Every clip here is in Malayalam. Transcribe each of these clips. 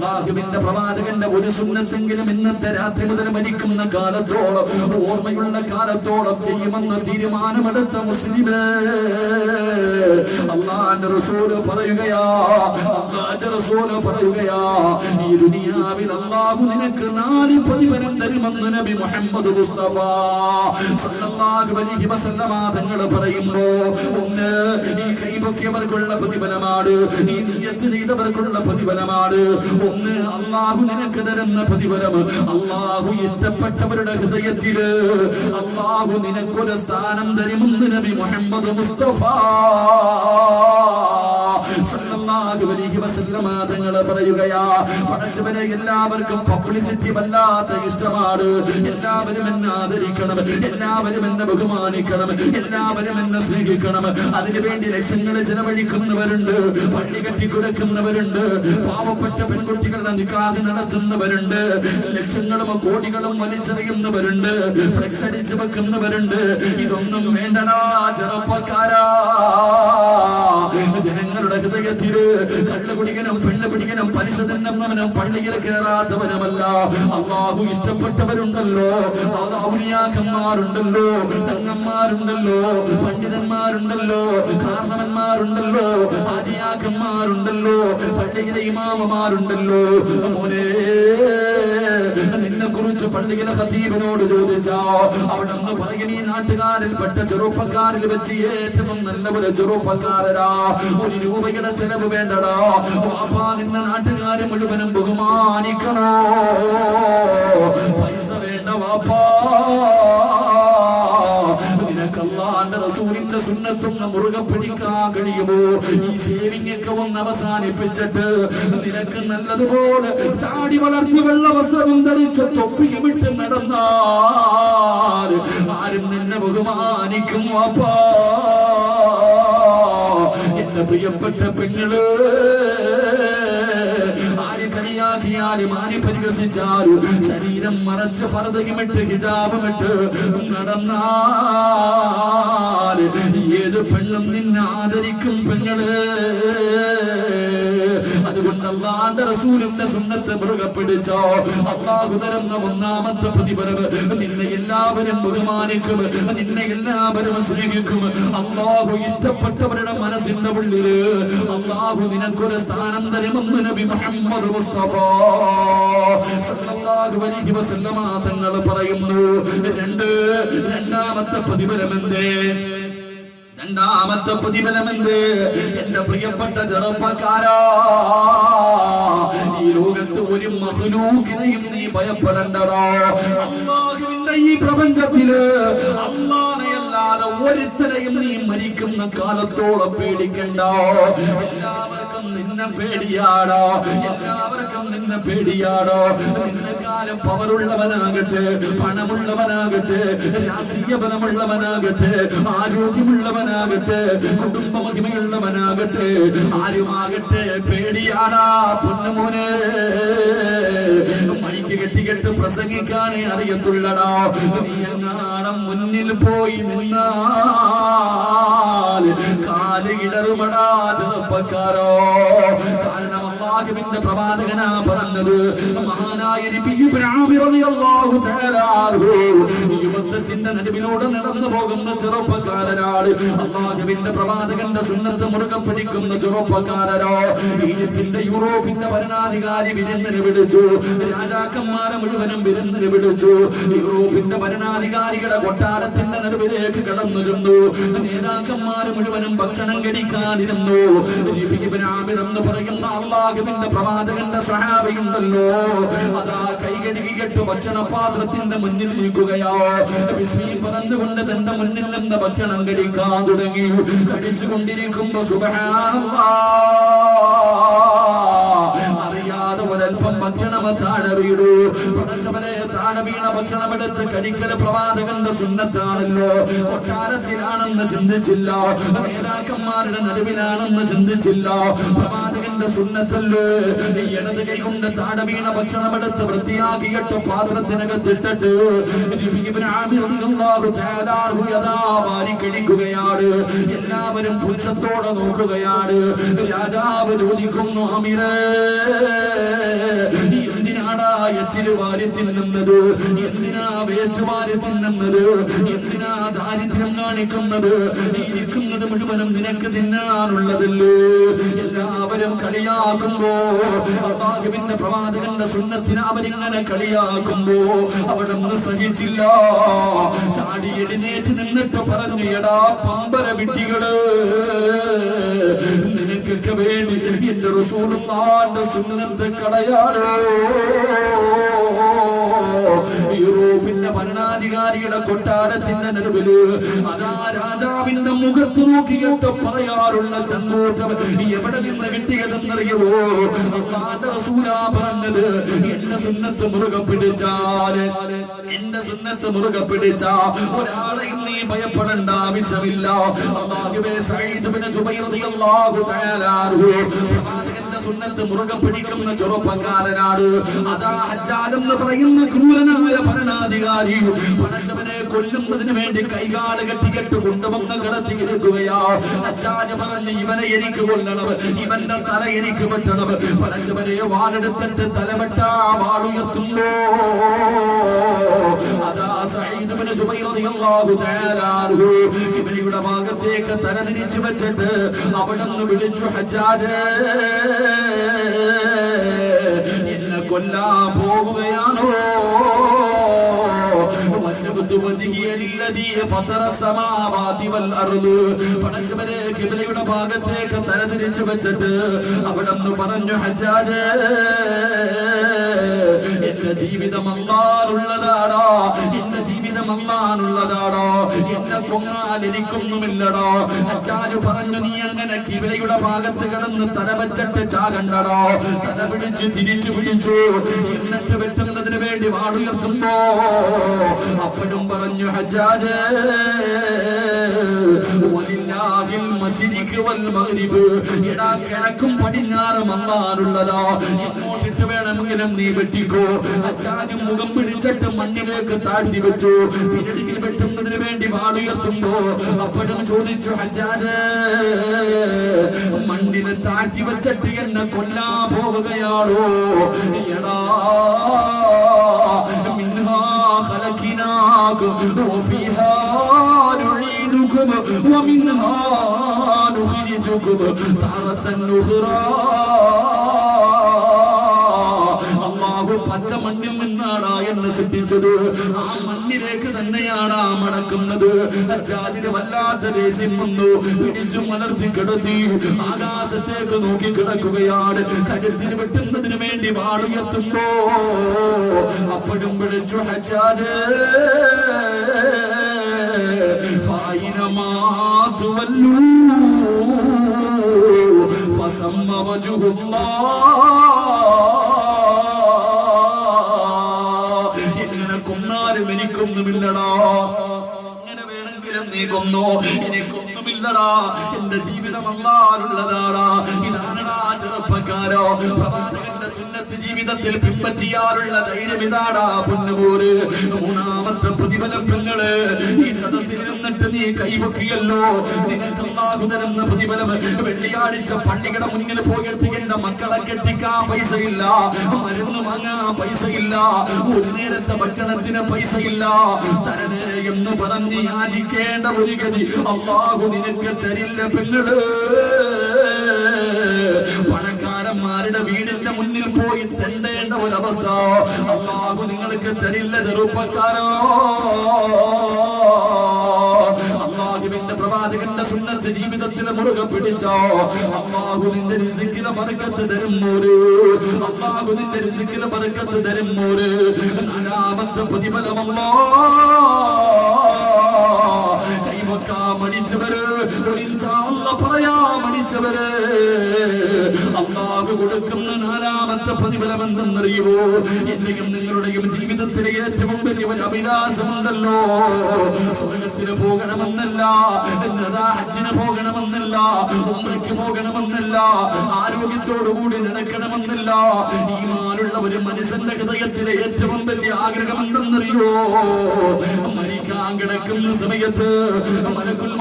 അള്ളാഹുവിന്റെ പ്രവാചകന്റെ ഒരു സുന്നത്തെങ്കിലും ഇന്നത്തെ രാത്രി മുതൽ മരിക്കുന്ന കാലത്തോളം ഓർമ്മയുള്ള കാലത്തോളം ചെയ്യുമെന്ന് തീരുമാനമെടുത്ത മുസ്ലിമേ അള്ളാന്റെ റസൂൽ പറയുകയാ അള്ളാന്റെ റസൂൽ പറയുകയാ ഈ ദുനിയാവിൽ അള്ളാഹു നിനക്ക് നാല് പ്രതിഫലം തരുമെന്ന് നബി മുഹമ്മദ് മുസ്തഫ സല്ലല്ലാഹു അലൈഹി വസല്ലമ തങ്ങൾ പറയുമ്പോ ഒന്ന് ഈ കൈപൊക്കിയവർക്കുള്ള പ്രതിഫലമാണ് ഈ നിയത്ത് ചെയ്തവർക്കുള്ള പ്രതിഫലമാണ് ഒന്ന് അള്ളാഹു നിനക്ക് തരുന്ന പ്രതിഫലം. അള്ളാഹു ഇഷ്ടപ്പെട്ടവരുടെ ഹൃദയത്തിൽ അള്ളാഹു നിനക്കൊരു സ്ഥാനം തരുമെന്ന് നബി മുഹമ്മദ് മുസ്തഫ. സല്ലല്ലാഹു അലൈഹി വസല്ലമ തങ്ങൾ പറയുകയാ പടച്ചവനെ എല്ലാവർക്കും പബ്ലിസിറ്റി വല്ലാത്ത ഇഷ്ടമാണ്. എല്ലാവരും എന്നെ ആദരിക്കണം. എല്ലാവരും എന്നെ ബഹുമാനിക്കണം. എല്ലാവരും എന്നെ സ്നേഹിക്കണം. അതിനുവേണ്ടി ലക്ഷങ്ങൾ ചെലവഴിക്കുന്നവരുണ്ട് പള്ളി കെട്ടി കൊടുക്കുന്നവരുണ്ട് പാവപ്പെട്ട പെൺകുട്ടികളുടെ നിക്കാഹ് നടത്തുന്നവരുണ്ട് ലക്ഷങ്ങളും കോടികളും വലിച്ചെറിയുന്നവരുണ്ട് ഫ്ലെക്സ് അടിച്ചു വെക്കുന്നവരുണ്ട്. ഇതൊന്നും വേണ്ടടാ ചെറുപ്പക്കാരാ. ജനങ്ങളുടെ ഹൃദയത്തിൽ കള്ള കുടിക്കണം പെണ്ണ് പിടിക്കണം പലിശ തിന്നുന്നവനും പള്ളിയിൽ കയറാത്തവനുമല്ല. അള്ളാഹു ഇഷ്ടപ്പെട്ടവരുണ്ടല്ലോ. ഔലിയാക്കന്മാരുണ്ടല്ലോ തങ്ങന്മാരുണ്ടല്ലോ. പണ്ഡിതന്മാരുണ്ടല്ലോ. കാരണവന്മാരുണ്ടല്ലോ ആജിയാക്കന്മാരുണ്ടല്ലോ പള്ളിയിലെ ഇമാമമാരുണ്ടല്ലോ. മോനെ നിന്നെ കുറിച്ച് പള്ളിയിലെ ഖതീബിനോട് ചോദിച്ചോ അവിടെ നിന്ന് പറയുന്ന നാട്ടുകാരിൽ പെട്ട ചെറുപ്പക്കാരിൽ വെച്ച് ഏറ്റവും നല്ല ഒരു ചെറുപ്പക്കാരനാ. ഒരു രൂപയുടെ ചെലവ് വേണ്ടടാ. വാപ്പാ നിന്ന നാട്ടുകാരെ മുഴുവനും ബഹുമാനിക്കണോ? പൈസ വേണ്ട വാപ്പാ. നിനക്ക് അള്ളാന്റെ റസൂലിന്റെ സുന്നത്തൊന്ന് മുറുകെ പിടിക്കാൻ കഴിയുമോ? ഈ ഷേവിംഗ് ഒക്കെ ഒന്ന് അവസാനിപ്പിച്ചിട്ട് നിനക്ക് നല്ലതുപോലെ താടി വളർത്തി വെള്ള വസ്ത്രവും ധരിച്ച് തൊപ്പിയും ഇട്ട് നടന്നാൽ ആരും നിന്നെ ബഹുമാനിക്കും വാപ്പാ. എന്റെ പ്രിയപ്പെട്ട പെങ്ങൾ ആര് കളിയാക്കിയാലും ആര് പരിഹസിച്ചാലും ശരീരം മറച്ച് ഫർദയുമിട്ട് ഹിജാബുമിട്ട് നടന്നാൽ ഏത് പെണ്ണും നിന്നെ ആദരിക്കും പെങ്ങൾ? അതുകൊണ്ട് അള്ളാന്റെ റസൂലിന്റെ സുന്നത്ത് മുറുകെ പിടിച്ചോ. അള്ളാഹു തരുന്ന ഒന്നാമത്തെ പ്രതിഫലം നിന്നെ എല്ലാവരും ബഹുമാനിക്കും നിന്നെ എല്ലാവരും സ്നേഹിക്കും അള്ളാഹു ഇഷ്ടപ്പെട്ടവരുടെ മനസ്സിന്റെ ഉള്ളിൽ അള്ളാഹു നിനക്കൊരു സ്ഥാനം തരുമെന്ന് നബി മുഹമ്മദ് മുസ്തഫ തങ്ങൾ പറയുന്നു. രണ്ട് രണ്ടാമത്തെ പ്രതിഫലം രണ്ടാമത്തെ പ്രതിഫലമെന്ത്? എന്റെ പ്രിയപ്പെട്ട ചെറുപ്പക്കാരാ ഈ ലോകത്ത് ഒരു മഹലൂക്കിനെയും നീ ഭയപ്പെടേണ്ടതോ അള്ളാഹുവിന്റെ ഈ പ്രപഞ്ചത്തിൽ അള്ളാഹനെയല്ലാതെ ഒരുത്തരെയും നീ മരിക്കുന്ന കാലത്തോളം പേടിക്കണ്ട എല്ലാവർക്കും നിന്നെ പേടിയാടോ? എല്ലാവർക്കും നിന്നെ പേടിയാടോ? നിന്നെ കാലം പവറുള്ളവനാകട്ടെ പണമുള്ളവനാകട്ടെ രാഷ്ട്രീയ ബലമുള്ളവനാകട്ടെ ആരോഗ്യമുള്ളവനാകട്ടെ കുടുംബ മഹിമയുള്ളവനാകട്ടെ ആരുമാകട്ടെ പേടിയാടാ പൊന്നുമോനെ. മൈക്ക് കെട്ടിക്കെട്ട് പ്രസംഗിക്കാനേ അറിയത്തുള്ളടോ. നീ എങ്ങാണം മുന്നിൽ പോയി നിന്നാൽ കാൽ ഇടറുമടാ ചെറുപ്പക്കാരോ. കാരണം അള്ളാഹുവിന്റെ പ്രവാചകനാ പറഞ്ഞത്. മഹാനായ യുദ്ധത്തിന്റെ നടുവിലൂടെ നടന്നു പോകുന്ന ചെറുപ്പക്കാരനാണ്. അള്ളാഹുവിന്റെ പ്രവാചകന്റെ സുന്നത്ത് മുറുകെ പിടിക്കുന്ന ചെറുപ്പക്കാരനോ. ഈജിപ്തിന്റെ യൂറോപ്പിന്റെ ഭരണാധികാരി വിരുന്നിന് വിളിച്ചു. രാജാക്കന്മാരെ മുഴുവനും വിരുന്നിന് വിളിച്ചു. യൂറോപ്പിന്റെ ഭരണാധികാരികളുടെ കൊട്ടാരത്തിന്റെ നടുവിലേക്ക് കടന്നിരുന്നു. നേതാക്കന്മാരെ മുഴുവനും ഭക്ഷണം കഴിക്കാനിരുന്നു. എന്ന് പറയുന്ന അള്ളാഹുവിന്റെ പ്രവാചകന്റെ സഹാബിയുണ്ടല്ലോ. അതാ കൈകഴുകിയിട്ട് ഭക്ഷണപാത്രത്തിന്റെ മുന്നിൽ നിൽക്കുകയോ. പറഞ്ഞുകൊണ്ട് തന്റെ മുന്നിൽ നിന്ന് ഭക്ഷണം കഴിക്കാൻ തുടങ്ങി. കഴിച്ചുകൊണ്ടിരിക്കുമ്പോ സുബഹാനല്ലാ. അറിയാതെ ഒരൽപ്പം ഭക്ഷണം താഴെ വീടു പടച്ചവനെ താഴെ വീണ ഭക്ഷണം എടുത്ത് കഴിക്കൽ പ്രവാചകന്റെ സുന്നത്താണല്ലോ. കൊട്ടാരത്തിലാണെന്ന് ചിന്തിച്ചില്ല. നേതാക്കന്മാരുടെ നടുവിലാണെന്ന് ചിന്തിച്ചില്ല. പ്രവാചകന്റെ സുന്നത്തല്ലേ ഈ ഇടത് കൈ കൊണ്ട് താഴെ വീണ ഭക്ഷണം എടുത്ത് വൃത്തിയാക്കിയിട്ട് പാത്രത്തിനകത്തിട്ടിട്ട് കഴിക്കുകയാണ്. എല്ലാവരും പുച്ഛത്തോടെ നോക്കുകയാണ്. രാജാവ് ചോദിക്കുന്നു അമിരേ കടച്ചിൽ വാരി തിന്നുന്നത്? എന്തിനാ വേസ്റ്റ് വാരി തിന്നുന്നത്? എന്തിനാ ദാരിദ്ര്യം കാണിക്കുന്നത്? ഇരിക്കുന്നത് മുഴുവനും നിനക്ക് തിന്നാനുള്ളതല്ലേ? എല്ലാവരും കളിയാക്കുമ്പോ അള്ളാഹുവിന്റെ പ്രവാചകന്റെ സുന്നത്തിന് അവരിങ്ങനെ കളിയാക്കുമ്പോ അവിടെ ഒന്ന് സഹിച്ചില്ല. ചാടി എഴുന്നേറ്റ് നിന്നിട്ട് പറഞ്ഞു എടാ പമ്പര വിട്ടികൾ നിനക്കൊക്കെ വേണ്ടി എന്റെ റസൂലുള്ളാന്റെ സുന്നത്ത് കളയാടോ യൂറോപ്പിന്റെ ഭരണാധികാരിയുടെ കൊട്ടാരത്തിന്റെ നടുവിൽ അതാ രാജാവിന്റെ മുഖത്ത് നോക്കിയിട്ട് പറയാറുള്ള ചങ്ങോട്ടം എവിടെ നിന്ന് കിട്ടിയതെന്നറിയുമോ? റസൂലാ പറഞ്ഞത് എന്റെ സുന്നത്ത് മുറുകെ പിടിച്ചാൽ എന്റെ സുന്നത്ത് മുറുകെ പിടിച്ച ഒരാളെ നീ ഭയപ്പെടേണ്ട ആവശ്യമില്ല. അള്ളാഹുവേ സഈദ് ബിൻ ജുബൈർ റളിയല്ലാഹു തആല സുന്നത്ത് മുറുകെ പിടിക്കുന്ന ചെറുപ്പക്കാരനാണ്. അതാ ഹജ്ജാജ് എന്ന് പറയുന്ന ക്രൂരനായ ഭരണാധികാരി. പടച്ചവനെ കൊല്ലുന്നതിന് വേണ്ടി കൈകാട് കെട്ടിക്കെട്ട് കൊണ്ടുവന്ന് കിടത്തിയിരിക്കുകയാ. ഹജ്ജാജ് പറഞ്ഞ് ഇവനെ എനിക്ക് കൊല്ലണം. ഇവന്റെ തല എനിക്ക് വെട്ടണം. പടച്ചവനെ വാളെടുത്തിട്ട് തലവെട്ടാ വാളുയർത്തുമ്പോ അതാ സഈദ് ഇബ്നു ജുബൈർ റളിയല്ലാഹു തആല അൻഹു. ഭാഗത്തേക്ക് തല തിരിച്ചു വെച്ചിട്ട് നിന്ന് വിളിച്ചു ഹജ്ജാജ് എന്നെ കൊല്ലാ പോകുകയാണോ പടച്ചവരേക്കിബിലയുടെ ഭാഗത്തേക്ക് തലതിരിച്ചു വെച്ചിട്ട് അവിടെ പറഞ്ഞു ഹജാജ് എന്റെ ജീവിതം അള്ളാറുള്ളതാടാ എന്റെ ജീവിതം അള്ളാനുള്ളതാടോ എന്നെ കൊന്നാൽ എനിക്കൊന്നുമില്ലടോ ഹജ്ജാജ് പറഞ്ഞു നീ അങ്ങനെ കിബിലയുടെ ഭാഗത്ത് കിടന്ന് തലവച്ചിട്ട് ചാകണ്ടടോ. തല പിടിച്ച് തിരിച്ചു പിടിച്ചു. എന്നിട്ട് വെട്ടുന്നതിന് വേണ്ടി വാടുയർത്തുമ്പോ അപ്പോഴും പറഞ്ഞു ഹജ്ജാജ് ലില്ലാഹിൽ മസ്ജിദിക്ക് വൽ മഗ്രിബ്. എടാ കിഴക്കും പടിഞ്ഞാറും അള്ളാനുള്ളതാ എങ്ങോട്ടിട്ട് വേണമെങ്കിലും നീ വെട്ടിക്കോ. അച്ചാജ് മുഖം പിടിച്ചിട്ട് മണ്ണിലേക്ക് താഴ്ത്തി വെച്ചു. പിന്നടിക്കൽ വെട്ടുന്നതിന് വേണ്ടി വാളുയർത്തുമ്പോ അപ്പോഴും ചോദിച്ചു അച്ചാജ് മണ്ണിനെ താഴ്ത്തി വെച്ചിട്ട് എന്നെ കൊല്ലാ പോവുകയാണോ? എടാ മിൻഹാ ഖലഖിനാകും വഫീഹാ نعيدكم ومنها نخرجكم تارة أخرى അള്ളാഹു പച്ച മണ്ണിൽ നിന്നാണ് എന്നെ സൃഷ്ടിച്ചത് ആ മണ്ണിലേക്ക് തന്നെയാണ് ആ മടക്കുന്നത് അജാതിന് വല്ലാത്ത ദേഷ്യം വന്നു പിടിച്ചു മലർത്തി കിടത്തി ആകാശത്തേക്ക് നോക്കി കിടക്കുകയാണ് കഴുത്തിന് വെട്ടുന്നതിന് വേണ്ടി വാടുയർത്തുമ്പോ അപ്പോഴും വിളിച്ചു ഹജാജ് فأينما تولوا فثم وجه الله എങ്ങനെ കൊന്നാലും എനിക്കൊന്നുമില്ലടാ എങ്ങനെ വേണമെങ്കിലും നീ കൊന്നോ എനിക്കൊന്നുമില്ലടാ എന്റെ ജീവിതം അല്ലാറുള്ളതാടാ ഇതാണടാ ചെറുപ്പക്കാരോ പ്രവാചകന്റെ സുന്നത്ത് ജീവിതത്തിൽ പിൻപറ്റിയാലുള്ള ധൈര്യം ഇതാടാ പൊന്നുപോര് മൂന്നാമത്തെ പ്രതിഫലം പെങ്ങൾ ഈ സദസ്സിൽ നിന്നിട്ട് നീ കൈവക്കിയല്ലോ. നിനക്ക് അല്ലാഹു തരുന്ന പ്രതിഫലം വെള്ളിയാഴ്ച പള്ളിയുടെ മുന്നിൽ പോയിട്ട് എന്റെ മക്കളെ കെട്ടിക്കാൻ പൈസയില്ല. മരുന്ന് വാങ്ങാൻ പൈസയില്ല. ഒരു നേരത്തെ ഭക്ഷണത്തിന് പൈസയില്ല. തരണേ എന്ന് പറഞ്ഞ് യാചിക്കേണ്ട ഒരു ഗതി അള്ളാഹു നിനക്ക് തരില്ല പെങ്ങൾ. പണക്കാരന്മാരുടെ വീടിന്റെ മുന്നിൽ പോയി തെണ്ടേണ്ട ഒരവസ്ഥ? അള്ളാഹു നിങ്ങൾക്ക് തരില്ല ചെറുപ്പക്കാരോ? അള്ളാഹുവിന്റെ പ്രവാചകന്റെ സുന്നത്ത് ജീവിതത്തിൽ മുറുകെ പിടിച്ചോ? അള്ളാഹു നിന്റെ രിസിക്കിന് പറക്കത്ത് തരുമ്പോര് അള്ളാഹു നിന്റെ രിസിക്കിന് പറക്കത്ത് തരുമ്പോര് നാലാമത്തെ പ്രതിഫലമല്ലോ കൈവക്കാൻ മടിച്ചവര് പറയാ മടിച്ചവര് അള്ളാഹു കൊടുക്കുന്ന നാലാമത്തെ പ്രതിഫലം എന്തെന്നറിയുമോ എന്റെയും നിങ്ങളുടെയും ജീവിതത്തിലെ ഏറ്റവും വലിയ ഒരു അഭിലാഷമുണ്ടല്ലോ. സ്വർഗത്തിന് പോകണമെന്നല്ല എന്നതാ ഹജ്ജിന് പോകണമെന്നല്ല ഉമ്രയ്ക്ക് പോകണമെന്നല്ല ആരോഗ്യത്തോടുകൂടി നടക്കണമെന്നല്ല. ഈമാനുള്ള ഒരു മനുഷ്യന്റെ ഹൃദയത്തിലെ ഏറ്റവും വലിയ ആഗ്രഹം എന്തെന്നറിയോ മരിക്കാൻ കിടക്കുന്ന സമയത്ത് മലക്കുൽ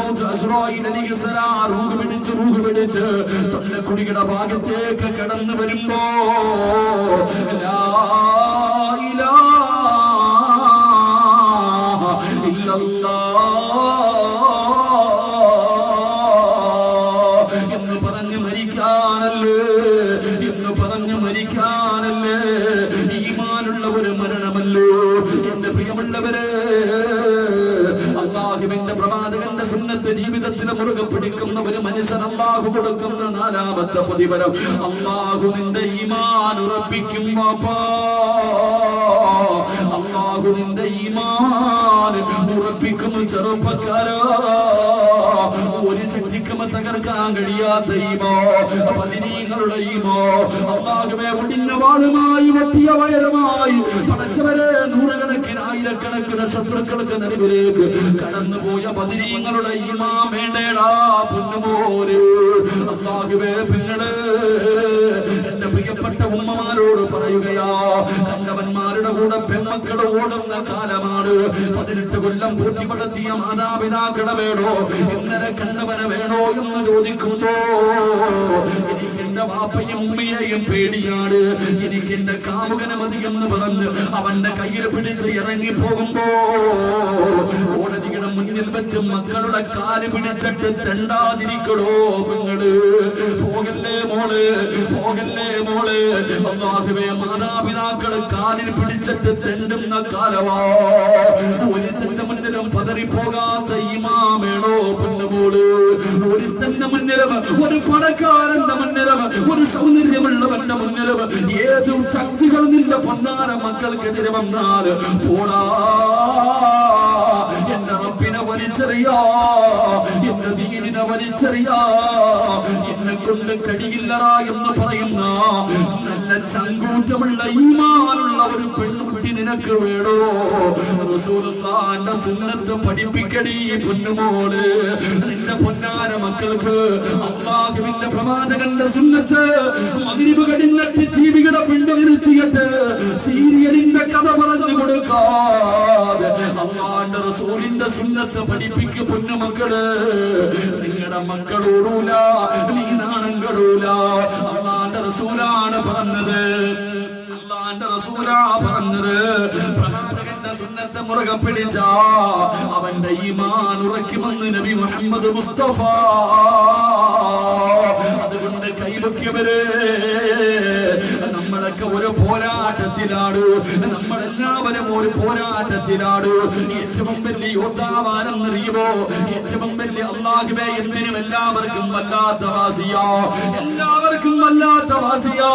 ഭാഗത്തേക്ക് കടന്നു വരുമ്പോ ലാ പ്രവാചകന്റെ ജീവിതത്തിന് മുറുകെ പിടിക്കുന്ന ഒരു മനുഷ്യൻ അള്ളാഹു കൊടുക്കുന്ന നാലാമത്തെ പ്രതിഫലം. അള്ളാഹു നിന്റെ ഈമാൻ ഉറപ്പിക്കും വാപ്പാ അള്ളാഹു നിന്റെ ഈമാൻ ഉറപ്പിക്കും ചെറുപ്പക്കാരാ? ഒരു ശക്തിക്കും തകർക്കാൻ കഴിയാത്ത ഈമോ പതിനീങ്ങളുടെ ഈമോ. അള്ളാഹുവെ ഒടിഞ്ഞ വാളുമായി വട്ടിയ വയറുമായി പടച്ചവരെ നൂറുകണക്കിന് ആയിരക്കണക്കിന് ശത്രുക്കൾക്ക് നടുവിലേക്ക് കടന്നുപോയ പതിനീങ്ങളുടെ ഈമാ വേണ്ടേടാ പൊന്നുപോലെ അള്ളാഹുവേ പിന്നട് എന്റെ പ്രിയപ്പെട്ട ഉമ്മമാരോട് പറയുകയാ കണ്ടവന്മാരുടെ കൂടെ പെൺമക്കൾ ഓടുന്ന കാലമാണ്. പതിനെട്ട് കൊല്ലം പൂട്ടി വളർത്തിയ മാതാപിതാക്കളെ വേണോ ഇന്നലെ കണ്ടവനെ വേണോ എന്ന് ചോദിക്കുമ്പോ എനിക്ക് എന്റെ വാപ്പയും ഉമ്മയെയും പേടിയാണ്. എനിക്ക് എന്റെ കാമുകനെ എന്ന് പറഞ്ഞ് അവന്റെ കയ്യിൽ പിടിച്ച് ഇറങ്ങി പോകുമ്പോ കോടതിയുടെ മുന്നിൽ വെച്ച് മക്കളുടെ കാൽ പിടിച്ചിട്ട് തെണ്ടാതിരിക്കണോ പെങ്ങൾ. പോകല്ലേ മോൾ പോകല്ലേ മോൾ. അള്ളാഹുവേ മാതാപിതാക്കൾ കാലിൽ പിടിച്ചിട്ട് തെണ്ടുന്ന കാലവാ. ഒരുത്തന്റെ മുന്നിലും പതറിപ്പോകാത്ത ഇമാമേണോ പെണ്ണുമോൾ. ഒരുത്തന്റെ മുന്നിലും ഒരു പണക്കാരന്റെ മുന്നിലും ഒരു സൗന്ദര്യമുള്ളവന്റെ മുന്നിലും ഏതു ശക്തികൾ നിന്റെ പൊന്നാര മക്കൾക്കെതിരെ വന്നാൽ പോടാ. എന്റെ റബ്ബിനെ വലിച്ചെറിയാ. എന്റെ ദീനിനെ വലിച്ചെറിയാ. എന്നെ കൊണ്ട് കഴിയില്ലടാ എന്ന് പറയുന്ന നല്ല ചങ്കൂറ്റമുള്ള ഈമാനുള്ള ഒരു പെൺകുട്ടി നിനക്ക് വേണോ? റസൂലുള്ളാന്റെ സുന്നത്ത് പഠിപ്പിക്കടി പൊന്നുമോൾ നിന്റെ പൊന്നാര മക്കൾക്ക് അള്ളാഹുവിന്റെ പ്രവാചകന്റെ സുന്നത്ത് മകരിവ് കടിഞ്ഞിട്ട് ജീവികളെ പിണ്ട് നിർത്തിയിട്ട് സീരിയലിന്റെ കഥ പറഞ്ഞു കൊടുക്കാതെ അള്ളാന്റെ റസൂലിന്റെ സുന്നത്ത് പഠിപ്പിക്ക് പൊന്നുമക്കൾ നിങ്ങളുടെ മക്കളോടൂല നീ നാണം കടൂല. റസൂലാണ് പറഞ്ഞത്. അള്ളാന്റെ റസൂലാ പറഞ്ഞത്. സുന്നത്ത് പിടിച്ച അവന്റെ ഈമാൻ ഉറക്കുമെന്ന് നബി മുഹമ്മദ് മുസ്തഫ. അതുകൊണ്ട് കൈവയ്ക്കവര് നമ്മളൊക്കെ ഒരു പോരാട്ടത്തിലാണ് നമ്മളെല്ലാവരും ഒരു പോരാട്ടത്തിലാണ് ഏറ്റവും വലിയ യോദ്ധാവാനെന്നറിയുമോ ഏറ്റവും വലിയ അള്ളാഹുബേ എന്തിനും എല്ലാവർക്കും വല്ലാത്ത വാസിയോ. എല്ലാവർക്കും വല്ലാത്ത വാസിയോ.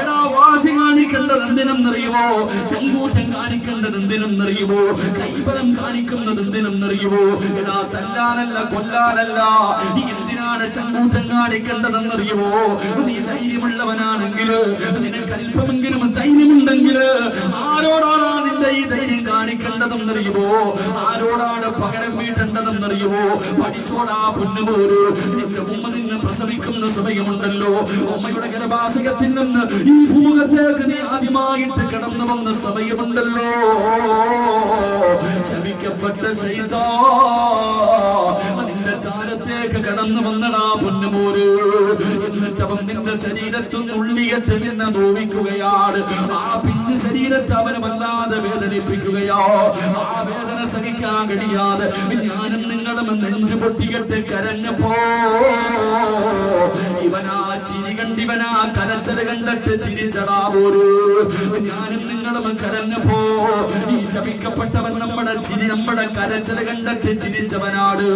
എടാ വാസി കാണിക്കേണ്ടത് എന്തിനെന്നറിയുമോ? ചെങ്കൂറ്റം കാണിക്കേണ്ടത് എന്തിനെന്നറിയുമോ? കൈബലം കാണിക്കുന്നത് എന്തിനെന്നറിയുമോ? എടാ തല്ലാനല്ല കൊല്ലാനല്ല. എന്തിനാണ് ചങ്കൂറ്റം കാണിക്കേണ്ടതെന്നറിയുമോ? നീ ധൈര്യമുള്ളവനാണെങ്കിൽ നിനക്ക് അല്പമെങ്കിലും ധൈര്യമുണ്ടെങ്കിൽ ആരോടാണ് നിന്റെ ഈ ധൈര്യം കാണിക്കേണ്ടതെന്നറിയുമോ? ആരോടാണ് പകരം വീട്ടേണ്ടതെന്നറിയുമോ? പഠിച്ചോടാ പൊന്നുപോര് നിന്റെ ഉമ്മ നിന്നെ പ്രസവിക്കുന്ന സമയമുണ്ടല്ലോ. ഉമ്മയുടെ ഗർഭാശയത്തിൽ നിന്ന് ഈ ഭൂമുഖത്തേക്ക് നീ ആദ്യമായിട്ട് കടന്നു വന്ന സമയമുണ്ടല്ലോ. ശമിക്കപ്പെട്ട ചെയ്തോ നിന്റെ ചാരത്തേക്ക് കടന്നു വന്നടാ പൊന്നുപോര് എന്നിട്ട് അവൻ നിന്റെ ശരീരത്തിൽ ഉള്ളിയിട്ട് നിന്നെ നോവിക്കുകയാണ് ആ പിഞ്ഞു ശരീരത്തെ അവനെ വല്ലാതെ വേദനിപ്പിക്കുകയോ ആ വേദന സഹിക്കാൻ കഴിയാതെ ഞാനും നിങ്ങളും നെഞ്ചു പൊട്ടിയിട്ട് കരഞ്ഞപ്പോ ഇവനാ ചിരി കണ്ടിവനാ കരച്ചത് കണ്ടിട്ട് ചിരിച്ചടാ പോരൂ ഞാനും നിങ്ങളും കരഞ്ഞപ്പോ ഈ ശപിക്കപ്പെട്ടവൻ നമ്മുടെ ചിരി നമ്മുടെ കരച്ചില കണ്ടിട്ട് ചിരിച്ചവനാണ്.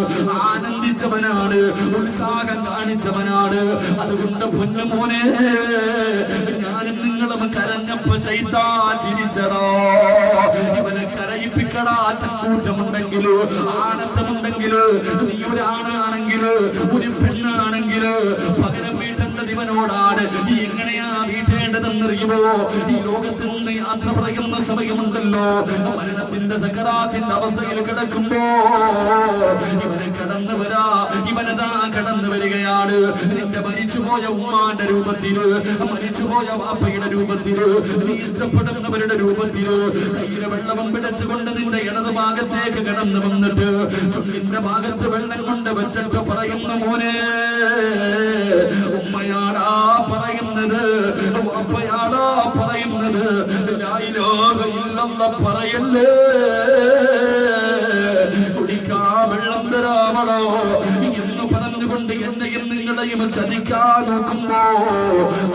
ആനന്ദിച്ചവനാണ്. ഉത്സാഹം കാണിച്ചവനാണ്. അതുകൊണ്ട് പൊന്നുമോനെ ഞാനും നിങ്ങളും കരഞ്ഞപ്പോ ശൈത്താ ചിരിച്ചടോ. ഇവനെ കരയിപ്പിക്കടാ. ചക്കൂറ്റമുണ്ടെങ്കിൽ ആനന്ദമുണ്ടെങ്കിൽ നീ ഒരാണാണെങ്കിൽ ഒരു പെണ്ണാണെങ്കിൽ പകരം വീട്ടേണ്ടത് ഇവനോടാണ് നീ എങ്ങനെയാ വീട്ടേണ്ടതെന്നറിയുമോ ഈ ലോകത്തിൽ നിന്ന് യാത്ര പറയുന്ന സമയമുണ്ടല്ലോ. മരണത്തിന്റെ സകരാത്തിന്റെ അവസ്ഥയിൽ കിടക്കുമ്പോ ഇവന് കടന്നു വരാ. ഇവനതാ കടന്നു വരികയാണ്. നിന്റെ മരിച്ചുപോയ ഉമ്മാന്റെ രൂപത്തിൽ മരിച്ചുപോയ വാപ്പയുടെ രൂപത്തിൽ നീ ഇഷ്ടപ്പെടുന്നവരുടെ രൂപത്തിൽ കയ്യിലെ വെള്ളവും പിടിച്ചുകൊണ്ട് നിന്റെ ഇടത് ഭാഗത്തേക്ക് കടന്നു വന്നിട്ട് ചുണ്ടിന്റെ ഭാഗത്ത് വെള്ളം കൊണ്ട് വെച്ചിട്ട് പറയുന്ന മോനെ ഉമ്മയാടാ പറയുന്നത്? വാപ്പയാടാ പറയുന്നത്? പറയല്ലേ? കുടിക്കാ വെള്ളം തരാമണോ എന്ന് പറഞ്ഞുകൊണ്ട് എന്നെയും നിങ്ങളെ നിങ്ങളെയും ചതിക്കാൻ നോക്കുമ്പോ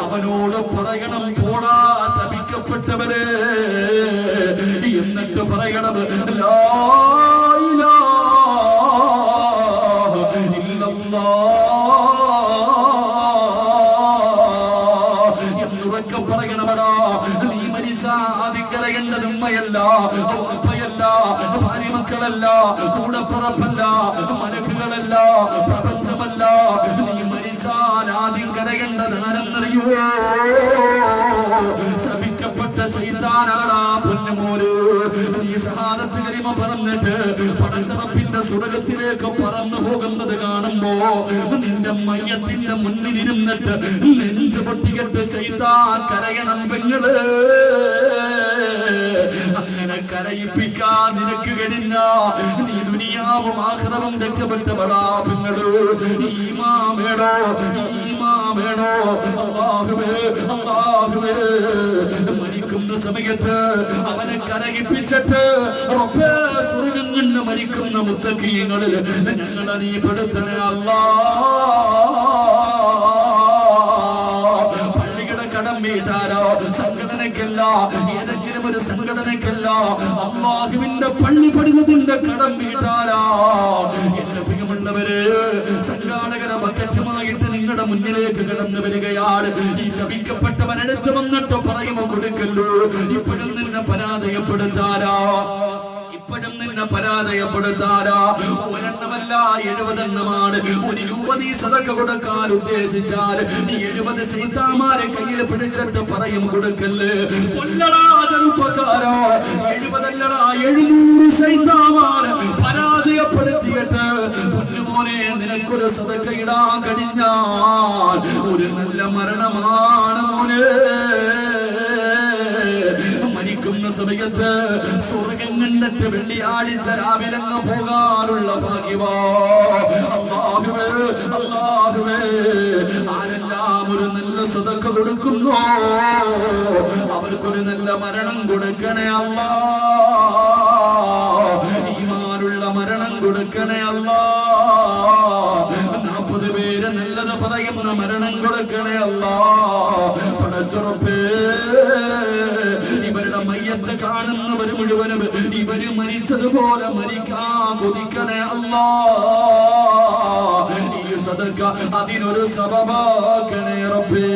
അവനോട് പറയണം പോടാ ശപിക്കപ്പെട്ടവരെ. എന്നിട്ട് പറയണം ലാ കൂടെ കൂടപ്പുറപ്പല്ല മലക്കുകളല്ല പ്രപഞ്ചമല്ല. നീ മരിച്ചാൽ ആദ്യം കരയേണ്ടത് ആരെന്നറിയോ ശപിക്കപ്പെട്ട ശൈതാനാടാ പൊന്നുമോര് നീ ഷഹാദത്ത് കരിമ പറഞ്ഞിട്ട് പടച്ചറപ്പിന്റെ സുരകത്തിലേക്ക് പറന്നു പോകുന്നത് കാണുമ്പോ നിന്റെ മയ്യത്തിന്റെ മുന്നിൽ ഇരുന്നിട്ട് നെഞ്ചു പൊട്ടികെട്ട് ചെയ്താൽ കരയണം പെങ്ങൾ. കരയിപ്പിക്കാൻ നിനക്ക് കഴിഞ്ഞ നീ ദുനിയാവും ആശ്രമം രക്ഷപ്പെട്ടവളാ പിന്നടോ. ഈമാമേടോ ഈമാമേടോ അള്ളാഹുവേ അള്ളാഹുവേ. മരിക്കുന്ന സമയത്ത് അവനെ കരയിപ്പിച്ചിട്ട് റബ്ബേ, സ്വർഗം കണ്ട് മരിക്കുന്ന മുത്തക്കീയങ്ങളിൽ ഞങ്ങളെ നീ പെടുത്തണേ അല്ലാ. പള്ളികളെ കടം വീട്ടാരോ? സംഘടനയ്ക്കല്ല ഏതെങ്കിലും ഒരു സംഘടനയ്ക്കല്ല അള്ളാഹുവിന്റെ പള്ളി പണിതതിന്റെ കടം വീട്ടാരാ എന്റെ പ്രിയമുള്ളവര് സംഘാടകര ബക്കറ്റുമായിട്ട് നിങ്ങളുടെ മുന്നിലേക്ക് കടന്നു വരികയാണ്. ഈ ശപിക്കപ്പെട്ടവൻ എടുത്തു വന്നിട്ട് പറയുമോ കൊടുക്കല്ലോ? ഇപ്പോഴും നിന്നെ പരാജയപ്പെടുത്താരാ ഇപ്പോഴും നിന്നെ പരാജയപ്പെടുത്താരാ ഒരെണ്ണമല്ല എഴുപതെണ്ണമാണ്. ഒരു നീ സതക്ക കൊടുക്കാൻ ഉദ്ദേശിച്ചാൽ നീ എഴുപത് ചൈത്താമാരെ കയ്യിൽ പിടിച്ചിട്ട് പറയും കൊടുക്കല്ലേ കൊല്ലടാ ചെറുപ്പക്കാരോ. എഴുപതല്ലടാ എഴുന്നൂറ് ചൈത്താമാരെ പരാജയപ്പെടുത്തിയിട്ട് പൊന്നുമോനെ നിനക്കൊരു സതക്ക ഇടാൻ കഴിഞ്ഞാൽ ഒരു നല്ല മരണമാണ് മോനെ. മരിക്കുന്ന സമയത്ത് സ്വർഗം കണ്ടിട്ട് വെള്ളിയാഴ്ച രാവിലെ അങ്ങ് പോകാനുള്ള ഭാഗ്യവാ ആരെല്ലാം ഒരു നല്ല സതക്ക കൊടുക്കുന്നു? അവർക്കൊരു നല്ല മരണം കൊടുക്കണേ അമ്മ ഈമാനുള്ള മരണം കൊടുക്കണേ അല്ലാ നാൽപ്പത് പേര് നല്ലത് പറയുന്ന മരണം കൊടുക്കണേ അല്ലാ പടച്ചുറപ്പേ കാണുന്നവർ മുഴുവനും. ഇവർ മരിച്ചതുപോലെ മരിക്കാൻ കൊതിക്കണേ അല്ലാ. ഈ സദക്ക അതിനൊരു സബബാക്കണേ റബ്ബേ.